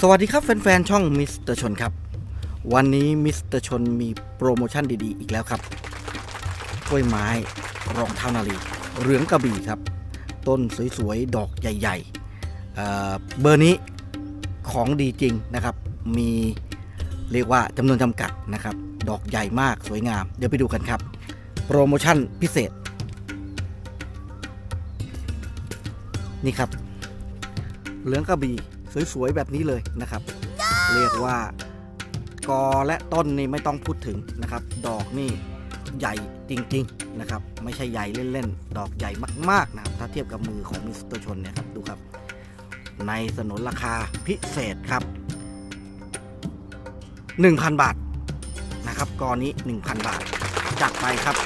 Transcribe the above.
สวัสดีครับแฟนๆ ช่องมิสเตอร์ชนครับ วันนี้มิสเตอร์ชนมีโปรโมชั่นดีๆ อีกแล้วครับกล้วยไม้รองเท้านาลีเหลืองกระบี่ครับ ต้นสวยๆ ดอกใหญ่ๆเเบอร์นี้ของดีจริงนะครับ มีเรียกว่าจำนวนจำกัดนะครับ ดอกใหญ่มากสวยงาม เดี๋ยวไปดูกันครับ โปรโมชั่นพิเศษ นี่ครับเหลืองกระบี่ สวยๆแบบนี้เลยนะครับ เรียกว่ากอและต้นนี่ไม่ต้องพูดถึงนะครับ ดอกนี่ใหญ่จริงๆนะครับ ไม่ใช่ใหญ่เล่นๆ ดอกใหญ่มากๆนะครับ ถ้าเทียบกับมือของมิสเตอร์ชนเนี่ยครับดูครับ ในสนนราคาพิเศษครับ 1,000 บาทนะครับกอนี้ 1,000 บาทจัดไปครับ